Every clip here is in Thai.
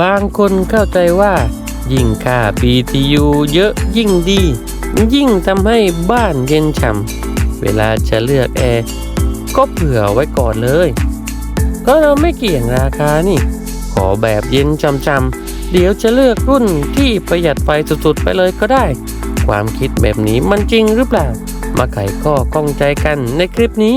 บางคนเข้าใจว่า ยิ่งค่า BTU เยอะยิ่งดี ยิ่งทำให้บ้านเย็นฉ่ำเวลาจะเลือกแอร์ก็เผื่อไว้ก่อนเลยก็เราไม่เกี่ยงราคานี่ ขอแบบเย็นช่ำๆเดี๋ยวจะเลือกรุ่นที่ประหยัดไฟสุดๆไปเลยก็ได้ ความคิดแบบนี้มันจริงหรือเปล่า มาไขข้อข้องใจกันในคลิปนี้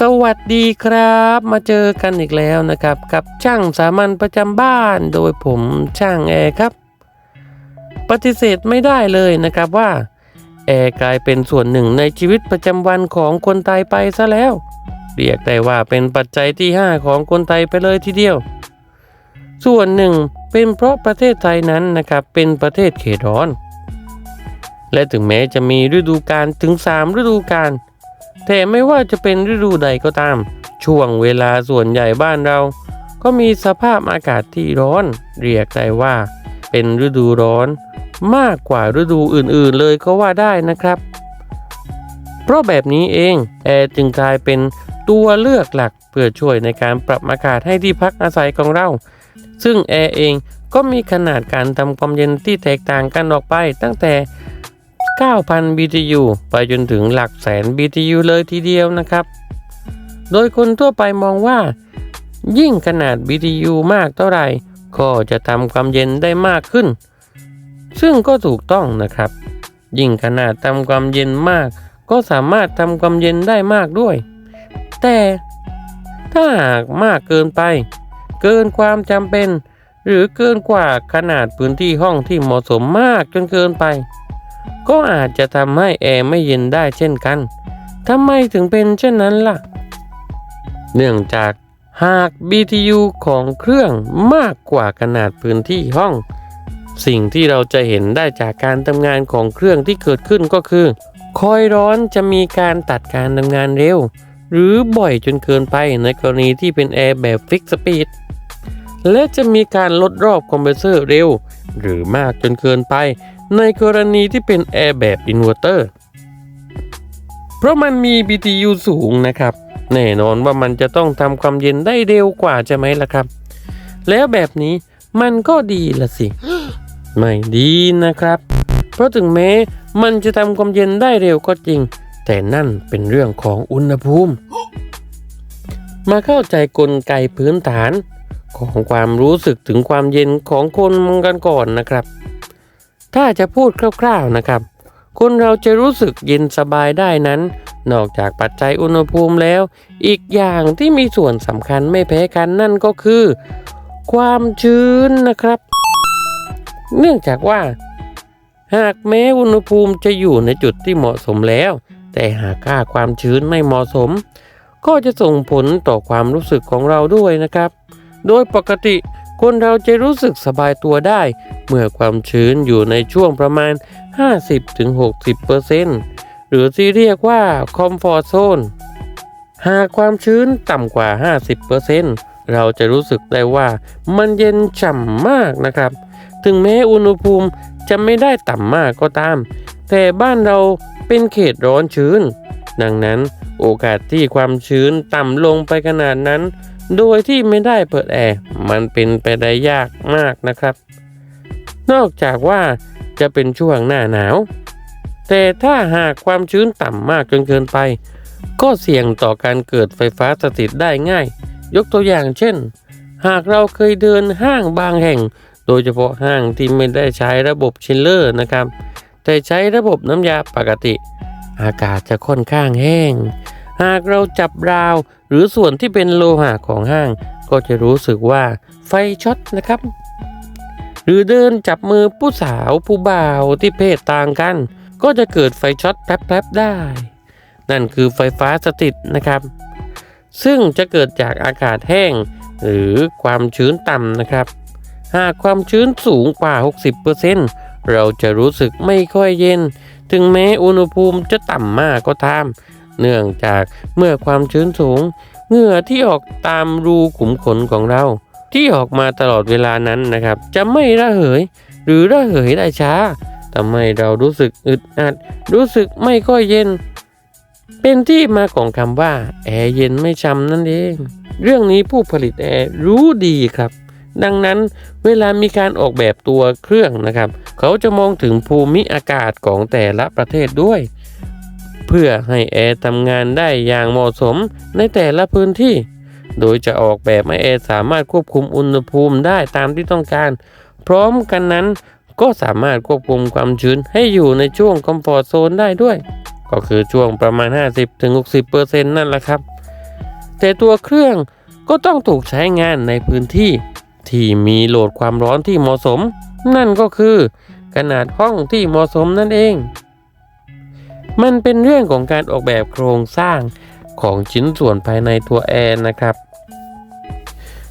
สวัสดีครับ มาเจอกันอีกแล้วนะครับ กับช่างสามัญประจำบ้านโดยผมช่างแอร์ครับ ปฏิเสธไม่ได้เลยนะครับว่า แอร์กลายเป็นส่วนหนึ่งในชีวิตประจำวันของคนไทยไปซะแล้ว เรียกได้ว่าเป็นปัจจัยที่ 5 ของคนไทยไปเลยทีเดียว ส่วนหนึ่งเป็นเพราะประเทศไทยนั้นนะครับเป็นประเทศเขตร้อน และถึงแม้จะมีฤดูกาลถึง 3 ฤดูกาล แต่ไม่ว่าจะเป็นฤดูใดก็ตาม ช่วงเวลาส่วนใหญ่บ้านเรา ก็มีสภาพอากาศที่ร้อน เรียกได้ว่า เป็นฤดูร้อน มากกว่าฤดูอื่นๆเลยก็ว่าได้นะครับ เพราะแบบนี้เองแอร์จึงกลายเป็นตัวเลือกหลักเพื่อช่วยในการปรับอากาศให้ที่พักอาศัยของเรา ซึ่งแอร์เองก็มีขนาดการทำความเย็นที่แตกต่างกันออกไปตั้งแต่ 9,000 BTU ไปจนถึงหลักแสน BTU เลยทีเดียวนะครับ โดยคนทั่วไปมองว่า ยิ่งขนาด BTU มากเท่าไหร่ ก็จะทำความเย็นได้มากขึ้น ซึ่งก็ถูกต้องนะครับ ยิ่งขนาดทำความเย็นมาก ก็สามารถทำความเย็นได้มากด้วย แต่ถ้าหากมากเกินไป เกินความจำเป็น หรือเกินกว่าขนาดพื้นที่ห้องที่เหมาะสมมากจนเกินไป ก็อาจจะทำให้แอร์ไม่เย็นได้เช่นกันทำไมถึงเป็นเช่นนั้นล่ะ เนื่องจากหาก BTU ของเครื่องมากกว่าขนาดพื้นที่ห้อง สิ่งที่เราจะเห็นได้จากการทำงานของเครื่องที่เกิดขึ้นก็คือ คอยร้อนจะมีการตัดการทำงานเร็ว หรือบ่อยจนเกินไปในกรณีที่เป็นแอร์แบบฟิกสปีดและจะมีการลดรอบคอมเพรสเซอร์เร็ว หรือมากจนเกินไป ในกรณีที่เป็นแอร์แบบอินเวอร์เตอร์ เพราะมันมี BTU สูงนะครับ แน่นอนว่ามันจะต้องทำความเย็นได้เร็วกว่าใช่ไหมล่ะครับ แล้วแบบนี้มันก็ดีละสิ ไม่ดีนะครับ เพราะถึงแม้มันจะทำความเย็นได้เร็วก็จริง แต่นั่นเป็นเรื่องของอุณหภูมิ มาเข้าใจกลไกพื้นฐานของความรู้สึกถึงความเย็นของคนกันก่อนนะครับ ถ้าจะพูดคร่าวๆนะครับ คนเราจะรู้สึกเย็นสบายได้นั้น นอกจากปัจจัยอุณหภูมิแล้ว อีกอย่างที่มีส่วนสำคัญไม่แพ้กันนั่นก็คือ ความชื้นนะครับ เนื่องจากว่า หากแม้อุณหภูมิจะอยู่ในจุดที่เหมาะสมแล้ว แต่หากค่าความชื้นไม่เหมาะสม ก็จะส่งผลต่อความรู้สึกของเราด้วยนะครับ โดยปกติ คนเราจะรู้สึกสบายตัวได้ เมื่อความชื้นอยู่ในช่วงประมาณ 50-60%หรือที่เรียกว่า Comfort Zone หากความชื้นต่ำกว่า 50%เราจะรู้สึกได้ว่ามันเย็นฉ่ำมากนะครับ ถึงแม้อุณหภูมิจะไม่ได้ต่ำมากก็ตาม แต่บ้านเราเป็นเขตร้อนชื้น ดังนั้นโอกาสที่ความชื้นต่ำลงไปขนาดนั้น โดยที่ไม่ได้เปิดแอร์มันเป็นไปได้ยากมากนะครับ นอกจากว่าจะเป็นช่วงหน้าหนาว แต่ถ้าหากความชื้นต่ำมากจนเกินไป ก็เสี่ยงต่อการเกิดไฟฟ้าสถิตได้ง่าย ยกตัวอย่างเช่น หากเราเคยเดินห้างบางแห่ง โดยเฉพาะห้างที่ไม่ได้ใช้ระบบชิลเลอร์นะครับ แต่ใช้ระบบน้ำยาปกติ อากาศจะค่อนข้างแห้ง หากเราจับราว หรือส่วนที่เป็นโลหะของห้าง ก็จะรู้สึกว่าไฟช็อตนะครับ หรือเดินจับมือผู้สาวผู้บ่าวที่เพศต่างกัน ก็จะเกิดไฟช็อตแป๊บๆได้ นั่นคือไฟฟ้าสถิตนะครับ ซึ่งจะเกิดจากอากาศแห้ง หรือความชื้นต่ำนะครับ หากความชื้นสูงกว่า 60%เราจะรู้สึกไม่ค่อยเย็น ถึงแม้อุณหภูมิจะต่ำมากก็ตาม เนื่องจากเมื่อความชื้นสูง เหงื่อที่ออกตามรูขุมขนของเรา ที่ออกมาตลอดเวลานั้นนะครับ จะไม่ระเหย หรือระเหยได้ช้าทำให้เรารู้สึกอึดอัด รู้สึกไม่ค่อยเย็น เป็นที่มาของคำว่า แอร์เย็นไม่ช้ำนั่นเอง เรื่องนี้ผู้ผลิตแอร์รู้ดีครับ ดังนั้นเวลามีการออกแบบตัวเครื่องนะครับ เขาจะมองถึงภูมิอากาศของแต่ละประเทศด้วย เพื่อให้แอร์ทำงานได้อย่างเหมาะสมในแต่ละพื้นที่ โดยจะออกแบบให้แอร์สามารถควบคุมอุณหภูมิได้ตามที่ต้องการ พร้อมกันนั้นก็สามารถควบคุมความชื้นให้อยู่ในช่วงคอมฟอร์ z โซนได้ด้วย ก็คือช่วงประมาณ 50-60%นั่นแหละครับ แต่ตัวเครื่องก็ต้องถูกใช้งานในพื้นที่ ที่มีโหลดความร้อนที่เหมาะสม นั่นก็คือขนาดห้องที่เหมาะสมนั่นเอง มันเป็นเรื่องของการออกแบบโครงสร้างของชิ้นส่วนภายในตัวแอร์นะครับ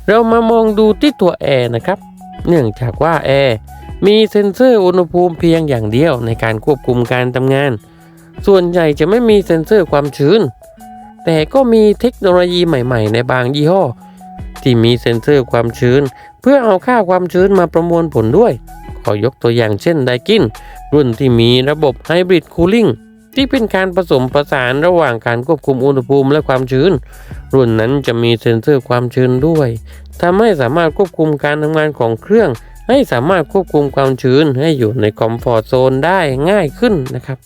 เรามามองดูที่ตัวแอร์นะครับ เนื่องจากว่าแอร์มีเซ็นเซอร์อุณหภูมิเพียงอย่างเดียวในการควบคุมการทำงาน ส่วนใหญ่จะไม่มีเซ็นเซอร์ความชื้น แต่ก็มีเทคโนโลยีใหม่ ๆ ในบางยี่ห้อ ที่มีเซ็นเซอร์ความชื้น เพื่อเอาค่าความชื้นมาประมวลผลด้วย ขอยกตัวอย่างเช่นไดกินรุ่นที่มีระบบไฮบริดคูลิ่ง ที่เป็นการผสมผสานระหว่างการควบคุมอุณหภูมิและความชื้น รุ่นนั้นจะมีเซ็นเซอร์ความชื้นด้วยทำให้สามารถควบคุมการทำงานของเครื่อง ให้สามารถควบคุมความชื้นให้อยู่ในคอมฟอร์ทโซนได้ง่ายขึ้นนะครับ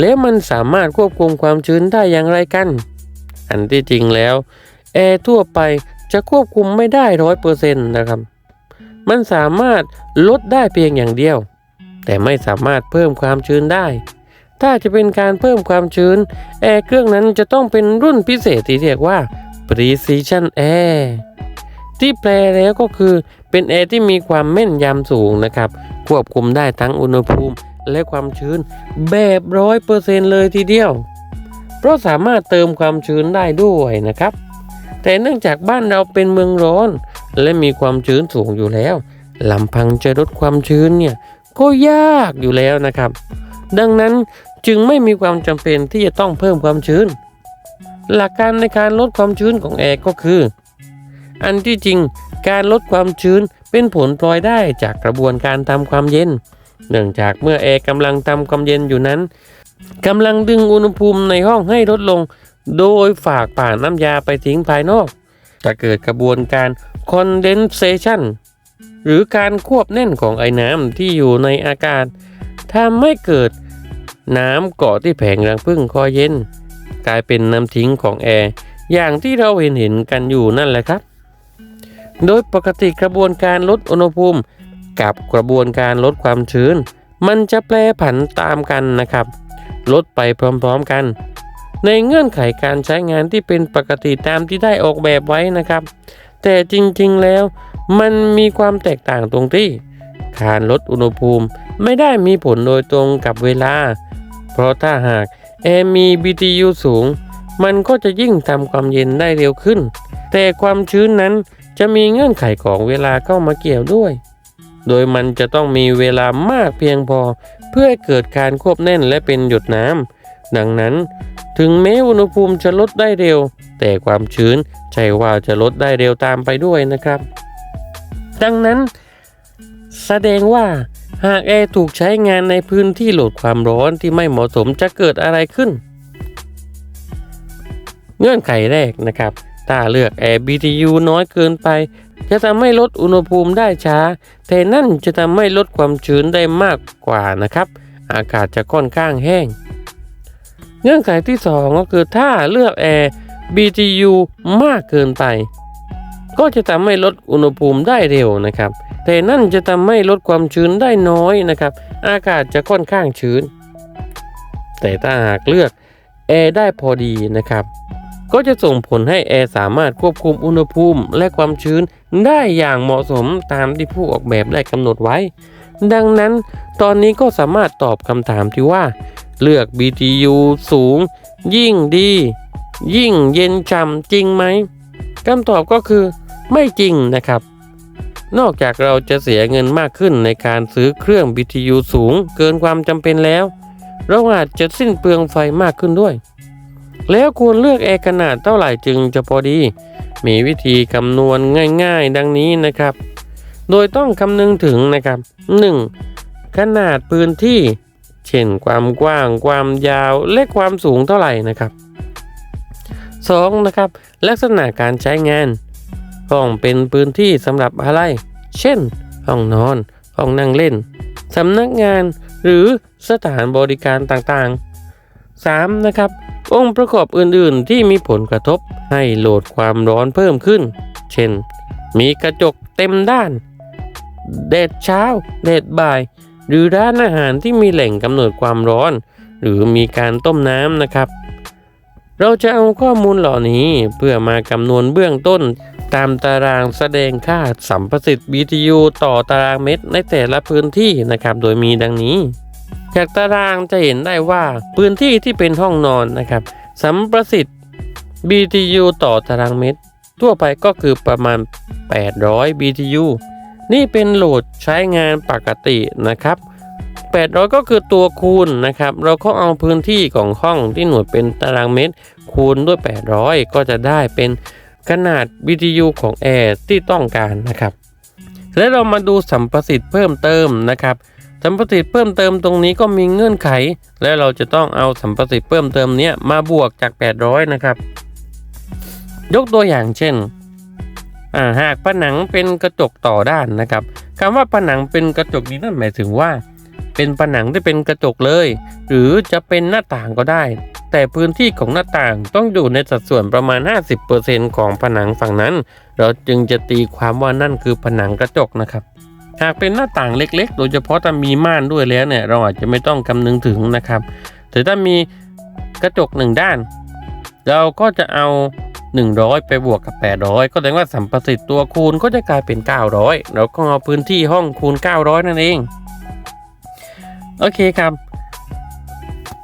แล้วมันสามารถควบคุมความชื้นได้อย่างไรกัน อันที่จริงแล้วแอร์ทั่วไปจะควบคุมไม่ได้ร้อยเปอร์เซ็นต์นะครับ มันสามารถลดได้เพียงอย่างเดียว แต่ไม่สามารถเพิ่มความชื้นได้ ถ้าจะเป็นการเพิ่มความชื้น แอร์เครื่องนั้นจะต้องเป็นรุ่นพิเศษที่เรียกว่า Precision Air ที่แปลแล้วก็คือเป็นแอร์ที่มีความแม่นยำสูงนะครับ ควบคุมได้ทั้งอุณหภูมิและความชื้นแบบร้อยเปอร์เซ็นต์เลยทีเดียว เพราะสามารถเติมความชื้นได้ด้วยนะครับ แต่เนื่องจากบ้านเราเป็นเมืองร้อน และมีความชื้นสูงอยู่แล้วลำพังจะลดความชื้นเนี่ยก็ยากอยู่แล้วนะครับ ดังนั้นจึงไม่มีความจำเป็นที่จะต้องเพิ่มความชื้น หลักการในการลดความชื้นของแอร์ก็คือ อันที่จริงการลดความชื้นเป็นผลพลอยได้จากกระบวนการทำความเย็น เนื่องจากเมื่อแอร์กำลังทำความเย็นอยู่นั้นกำลังดึงอุณหภูมิในห้องให้ลดลง โดยฝากผ่านน้ำยาไปทิ้งภายนอก จะเกิดกระบวนการ condensation หรือการควบแน่นของไอ้น้ำที่อยู่ในอากาศ ทำให้เกิดน้ำเกาะที่แผงรังผึ้งคอเย็น กลายเป็นน้ำทิ้งของแอร์อย่างที่เราเห็นเห็นกันอยู่นั่นแหละครับ โดยปกติกระบวนการลดอุณหภูมิ กับกระบวนการลดความชื้น มันจะแปรผันตามกันนะครับ ลดไปพร้อมๆกัน ในเงื่อนไขการใช้งานที่เป็นปกติตามที่ได้ออกแบบไว้นะครับ แต่จริงๆแล้วมันมีความแตกต่างตรงที่ การลดอุณหภูมิไม่ได้มีผลโดยตรงกับเวลา เพราะถ้าหากแอร์มี BTU สูง มันก็จะยิ่งทำความเย็นได้เร็วขึ้น แต่ความชื้นนั้นจะมีเงื่อนไขของเวลาเข้ามาเกี่ยวด้วย โดยมันจะต้องมีเวลามากเพียงพอ เพื่อเกิดการควบแน่นและเป็นหยดน้ำดังนั้น ถึงแม้อุณหภูมิจะลดได้เร็ว แต่ความชื้นใช่ว่าจะลดได้เร็วตามไปด้วยนะครับ ดังนั้น แสดงว่าหากแอร์ถูกใช้งานในพื้นที่โหลดความร้อนที่ไม่เหมาะสมจะเกิดอะไรขึ้น เงื่อนไขแรกนะครับ ถ้าเลือกแอร์ BTU น้อยเกินไป จะทำให้ลดอุณหภูมิได้ช้า แต่นั่นจะทำให้ลดความชื้นได้มากกว่านะครับ อากาศจะค่อนข้างแห้ง เงื่อนไขที่ 2 ก็คือถ้าเลือกแอร์ BTU มากเกินไป ก็จะทำให้ลดอุณหภูมิได้เร็วนะครับ แต่นั่นจะทำให้ลดความชื้นได้น้อยนะครับ อากาศจะค่อนข้างชื้น แต่ถ้าหากเลือกแอร์ได้พอดีนะครับ ก็จะส่งผลให้แอร์สามารถควบคุมอุณหภูมิและความชื้นได้อย่างเหมาะสมตามที่ผู้ออกแบบได้กำหนดไว้ ดังนั้นตอนนี้ก็สามารถตอบคำถามที่ว่า เลือก BTU สูง ยิ่งดี ยิ่งเย็นฉ่ำจริงไหมคำตอบก็คือไม่จริงนะครับ นอกจากเราจะเสียเงินมากขึ้นในการซื้อเครื่อง BTU สูงเกินความจำเป็นแล้ว เราอาจจะสิ้นเปลืองไฟมากขึ้นด้วย แล้วควรเลือกแอร์ขนาดเท่าไหร่จึงจะพอดี มีวิธีคำนวณง่ายๆ ดังนี้นะครับ โดยต้องคำนึงถึงนะครับ 1. ขนาดพื้นที่ เช่นความกว้าง ความยาว และความสูงเท่าไหร่นะครับ 2. นะครับ ลักษณะการใช้งาน ห้องเป็นพื้นที่สำหรับอะไร เช่น ห้องนอน ห้องนั่งเล่น สำนักงาน หรือสถานบริการต่างๆ 3. นะครับ องค์ประกอบอื่นๆ ที่มีผลกระทบให้โหลดความร้อนเพิ่มขึ้น เช่น มีกระจกเต็มด้านแดดเช้าแดดบ่าย หรือร้านอาหารที่มีแหล่งกำเนิดความร้อน หรือมีการต้มน้ำนะครับ เราจะเอาข้อมูลเหล่านี้เพื่อมากำนวณเบื้องต้น ตามตารางแสดงค่าสัมประสิทธิ์ BTU ต่อตารางเมตรในแต่ละพื้นที่นะครับ โดยมีดังนี้ จากตารางจะเห็นได้ว่าพื้นที่ที่เป็นห้องนอนนะครับ สัมประสิทธิ์ BTU ต่อตารางเมตร ทั่วไปก็คือประมาณ 800 BTU นี่เป็นโหลดใช้งานปกตินะครับ 800 ก็คือตัวคูณนะครับ เราก็เอาพื้นที่ของห้องที่หน่วยเป็นตารางเมตร คูณด้วย 800 ก็จะได้เป็นขนาด BTU ของแอร์ที่ต้องการนะครับ และเรามาดูสัมประสิทธิ์เพิ่มเติมนะครับสัมประสิทธิ์เพิ่มเติมตรงนี้ก็มีเงื่อนไข และเราจะต้องเอาสัมประสิทธิ์เพิ่มเติมเนี้ยมาบวกจาก 800 นะครับ ยกตัวอย่างเช่นหากผนังเป็นกระจกต่อด้านนะครับคำว่าผนังเป็นกระจกนี้นั่นหมายถึงว่า เป็นผนังที่เป็นกระจกเลย หรือจะเป็นหน้าต่างก็ได้ แต่พื้นที่ของหน้าต่างต้องอยู่ในสัดส่วนประมาณ 50%ของผนังฝั่งนั้น เราจึงจะตีความว่านั่นคือผนังกระจกนะครับหากเป็นหน้าต่างเล็ก ๆ โดยเฉพาะถ้ามีม่านด้วยแล้วเนี่ยเราอาจจะไม่ต้องคำนึงถึงนะครับ แต่ถ้ามีกระจกหนึ่งด้าน เราก็จะเอา 100 ไปบวกกับ 800 ก็แสดงว่าสัมประสิทธิ์ตัวคูณก็จะกลายเป็น 900 เราก็เอาพื้นที่ห้องคูณ 900 นั่นเอง โอเคครับ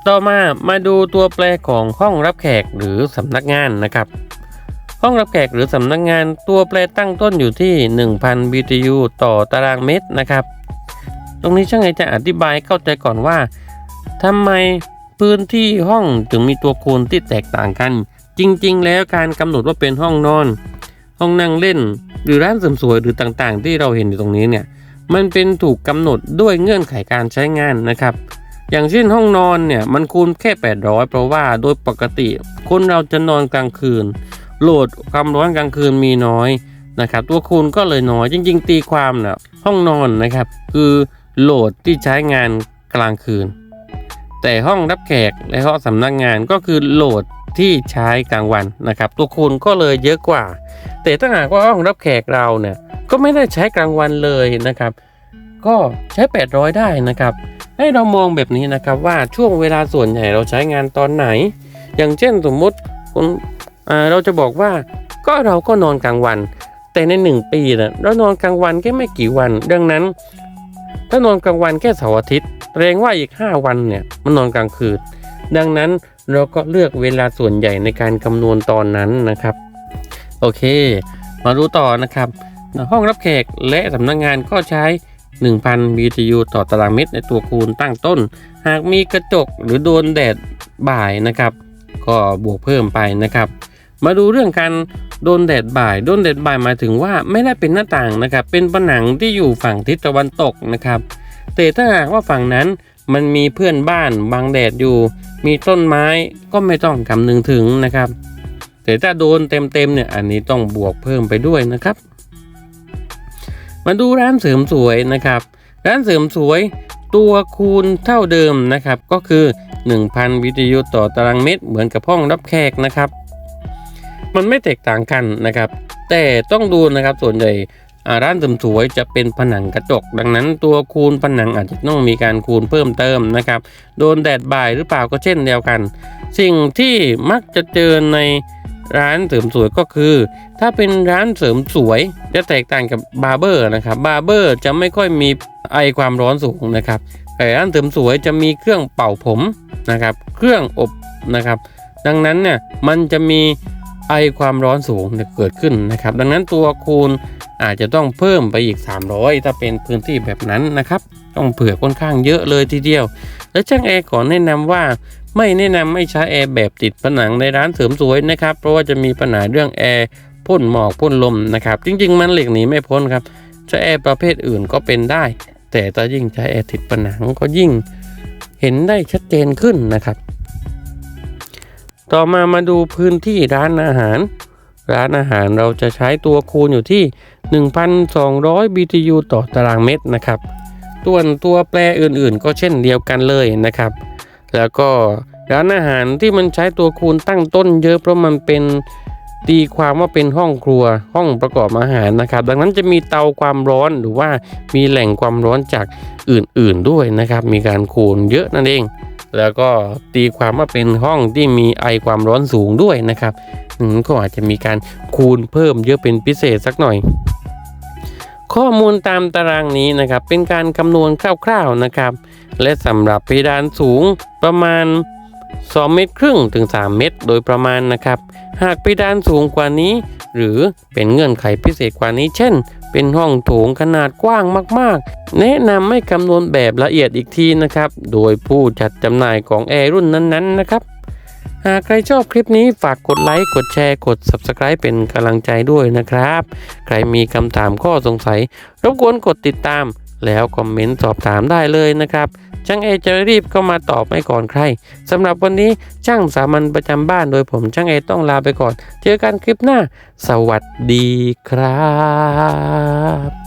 ต่อมามาดูตัวแปรของห้องรับแขกหรือสำนักงานนะครับ ห้องรับแขกหรือสำนักงานตัวแปรตั้งต้นอยู่ที่ 1,000 BTU ต่อตารางเมตรนะครับ ตรงนี้ช่างไอจะอธิบายเข้าใจก่อนว่าทำไมพื้นที่ห้องถึงมีตัวคูณที่แตกต่างกัน จริง ๆ แล้วการกำหนดว่าเป็นห้องนอน ห้องนั่งเล่น หรือร้านเสริมสวยหรือต่างๆ ที่เราเห็นอยู่ตรงนี้เนี่ย มันเป็นถูกกำหนดด้วยเงื่อนไขการใช้งานนะครับ อย่างเช่นห้องนอนเนี่ยมันคูณแค่ 800 เพราะว่าโดยปกติ คนเราจะนอนกลางคืน โหลดความร้อนกลางคืนมีน้อยนะครับตัวคูณก็เลยน้อยจริง ๆ ตีความนะห้องนอนนะครับ คือโหลดที่ใช้งานกลางคืน แต่ห้องรับแขกและห้องสำนักงานก็คือโหลดที่ใช้กลางวันนะครับ ตัวคูณก็เลยเยอะกว่า แต่ถ้าหากว่าห้องรับแขกเราเนี่ย ก็ไม่ได้ใช้กลางวันเลยนะครับ ก็ใช้ 800 ได้นะครับ ให้เรามองแบบนี้นะครับว่าช่วงเวลาส่วนใหญ่เราใช้งานตอนไหน อย่างเช่นสมมุติคุณเราจะบอกว่าก็เราก็นอนกลางวัน แต่ในหนึ่งปีนะเรานอนกลางวันแค่ไม่กี่วัน ดังนั้น ถ้านอนกลางวันแค่เสาร์อาทิตย์แสดงว่าอีก 5 วันเนี่ยมันนอนกลางคืน ดังนั้นเราก็เลือกเวลาส่วนใหญ่ในการคำนวณตอนนั้นนะครับ โอเค มาดูต่อนะครับ ห้องรับแขกและสำนักงงานก็ใช้ 1,000 BTU ต่อตารางเมตรในตัวคูณตั้งต้น หากมีกระจกหรือโดนแดดบ่ายนะครับ ก็บวกเพิ่มไปนะครับ มาดูเรื่องการโดนแดดบ่าย โดนแดดบ่ายหมายถึงว่าไม่ได้เป็นหน้าต่างนะครับ เป็นผนังที่อยู่ฝั่งทิศตะวันตกนะครับ แต่ถ้าหากว่าฝั่งนั้นมันมีเพื่อนบ้านบังแดดอยู่ มีต้นไม้ก็ไม่ต้องคำนึงถึงนะครับ แต่ถ้าโดนเต็มๆเนี่ยอันนี้ต้องบวกเพิ่มไปด้วยนะครับ มาดูร้านเสริมสวยนะครับ ร้านเสริมสวยตัวคูณเท่าเดิมนะครับ ก็คือ 1,000 BTU ต่อตารางเมตร เหมือนกับห้องรับแขกนะครับ มันไม่แตกต่างกันนะครับ แต่ต้องดูนะครับส่วนใหญ่ร้านเสริมสวยจะเป็นผนังกระจก ดังนั้นตัวคูณผนังอาจจะต้องมีการคูณเพิ่มเติมนะครับ โดนแดดบ่ายหรือเปล่าก็เช่นเดียวกัน สิ่งที่มักจะเจอใน ร้านเสริมสวยก็คือ ถ้าเป็นร้านเสริมสวยจะแตกต่างกับบาร์เบอร์นะครับบาร์เบอร์จะไม่ค่อยมีไอความร้อนสูงนะครับแต่ร้านเสริมสวยจะมีเครื่องเป่าผมนะครับเครื่องอบนะครับ ดังนั้นเนี่ยมันจะมีไอความร้อนสูงเกิดขึ้นนะครับ ดังนั้นตัวคูณอาจจะต้องเพิ่มไปอีก 300 ถ้าเป็นพื้นที่แบบนั้นนะครับ ต้องเผื่อค่อนข้างเยอะเลยทีเดียว และช่างแอร์ขอแนะนำว่า ไม่แนะนำไม่ใช้แอร์แบบติดผนังในร้านเสริมสวยนะครับ เพราะว่าจะมีปัญหาเรื่องแอร์พ่นหมอกพ่นลมนะครับ จริง ๆ มันเหล็กหนีไม่พ้นครับใช้แอร์ประเภทอื่นก็เป็นได้ แต่ถ้ายิ่งใช้แอร์ติดผนังก็ยิ่งเห็นได้ชัดเจนขึ้นนะครับ ต่อมามาดูพื้นที่ร้านอาหาร ร้านอาหารเราจะใช้ตัวคูณอยู่ที่ 1,200 BTU ต่อตารางเมตรนะครับส่วนตัวแปรอื่นๆ ก็เช่นเดียวกันเลยนะครับ แล้วก็ร้านอาหารที่มันใช้ตัวคูณตั้งต้นเยอะเพราะมันเป็นตีความว่าเป็นห้องครัวห้องประกอบอาหารนะครับ ดังนั้นจะมีเตาความร้อนหรือว่ามีแหล่งความร้อนจากอื่นๆด้วยนะครับ มีการคูณเยอะนั่นเอง แล้วก็ตีความว่าเป็นห้องที่มีไอความร้อนสูงด้วยนะครับอืมก็อาจจะมีการคูณเพิ่มเยอะเป็นพิเศษสักหน่อย ข้อมูลตามตารางนี้นะครับ เป็นการคำนวณคร่าวๆนะครับ และสำหรับเพดานสูงประมาณ 2 เมตรครึ่งถึง 3 เมตร โดยประมาณนะครับ หากเพดานสูงกว่านี้ หรือเป็นเงื่อนไขพิเศษกว่านี้ เช่น เป็นห้องโถงขนาดกว้างมาก ๆ แนะนำให้คำนวณแบบละเอียดอีกทีนะครับ โดยผู้จัดจำหน่ายของแอร์รุ่นนั้น ๆ นะครับ หากใครชอบคลิปนี้ฝากกดไลค์ กดแชร์ กด Subscribe เป็นกำลังใจด้วยนะครับ ใครมีคำถามข้อสงสัย รบกวนกดติดตาม แล้วคอมเมนต์สอบถามได้เลยนะครับ ช่างเอจะรีบเข้ามาตอบให้ก่อนใครสำหรับวันนี้ช่างสามัญประจำบ้านโดยผมช่างเอต้องลาไปก่อน เจอกันคลิปหน้า สวัสดีครับ